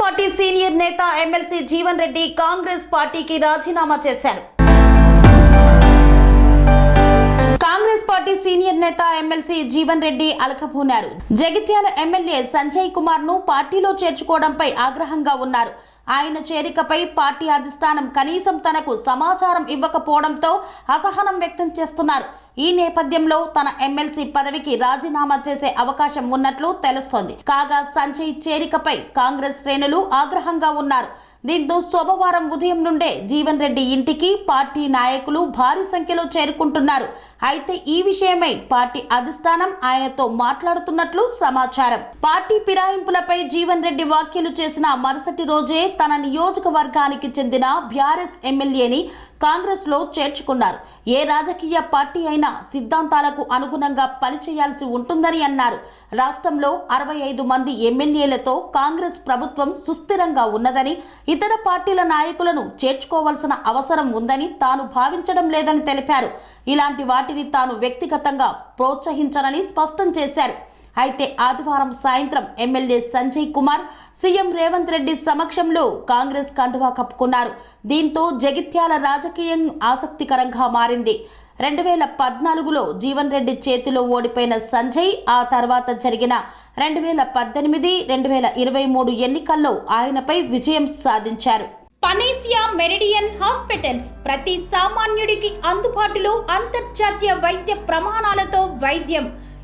Party senior నేత MLC Jeevan Reddy Congress పార్టీకి రాజీనామా చేశారు. కాంగ్రెస్ పార్టీ సీనియర్ నేత ఎమ్మెల్సీ జీవన్ రెడ్డి అలకబూనారు జగిత్యాల ఎమ్మెల్యే సంజయ్ కుమార్ను పార్టీలో చేర్చుకోవడంపై ఆగ్రహంగా ఉన్నారు. ఆయన చేరికపై పార్టీ అధిష్టానం కనీసం తనకు సమాచారం ఇవ్వకపోవడంతో అసహనం వ్యక్తం చేస్తున్నారు. ఈ నేపథ్యంలో తన ఎమ్మెల్సీ పదవికి రాజీనామా చేసే అవకాశం ఉన్నట్లు తెలుస్తోంది. కాగా సంజయ్ చేరికపై కాంగ్రెస్ శ్రేణులు ఆగ్రహంగా ఉన్నారు. దీంతో సోమవారం ఉదయం నుండే జీవన్ రెడ్డి ఇంటికి పార్టీ నాయకులు భారీ సంఖ్యలో చేరుకుంటున్నారు. అయితే ఈ విషయమై పార్టీ అధిష్టానం ఆయనతో మాట్లాడుతున్నట్లు సమాచారం. పార్టీ ఫిరాయింపులపై జీవన్ రెడ్డి వ్యాఖ్యలు చేసిన మరుసటి రోజే తన నియోజకవర్గానికి చెందిన బీఆర్ఎస్ ఎమ్మెల్యేని కాంగ్రెస్లో చేర్చుకున్నారు. ఏ రాజకీయ పార్టీ అయినా సిద్ధాంతాలకు అనుగుణంగా పనిచేయాల్సి ఉంటుందని అన్నారు. రాష్ట్రంలో అరవై ఐదు మంది ఎమ్మెల్యేలతో కాంగ్రెస్ ప్రభుత్వం సుస్థిరంగా ఉన్నదని ఇతర పార్టీల నాయకులను చేర్చుకోవాల్సిన అవసరం ఉందని తాను భావించడం లేదని తెలిపారు. ఇలాంటి వాటిని తాను వ్యక్తిగతంగా ప్రోత్సహించనని స్పష్టం చేశారు. అయితే ఆదివారం సాయంత్రం ఎమ్మెల్యే సంజయ్ కుమార్ సీఎం రేవంత్ రెడ్డి సమక్షంలో కాంగ్రెస్ కండువా కప్పుకున్నారు. దీంతో జగిత్యాల రాజకీయం ఆసక్తికరంగా మారింది. రెండు వేల పద్నాలుగులో జీవన్ రెడ్డి చేతిలో ఓడిపోయిన సంజయ్ ఆ తర్వాత జరిగిన రెండు వేల పద్దెనిమిది రెండు వేల ఇరవై మూడు ఎన్నికల్లో ఆయనపై విజయం సాధించారు. పనేసియా మెరిడియన్ హాస్పిటల్స్ ప్రతి సామాన్యుడికి అందుబాటులో అంతర్జాతీయ వైద్య ప్రమాణాలతో వైద్యం.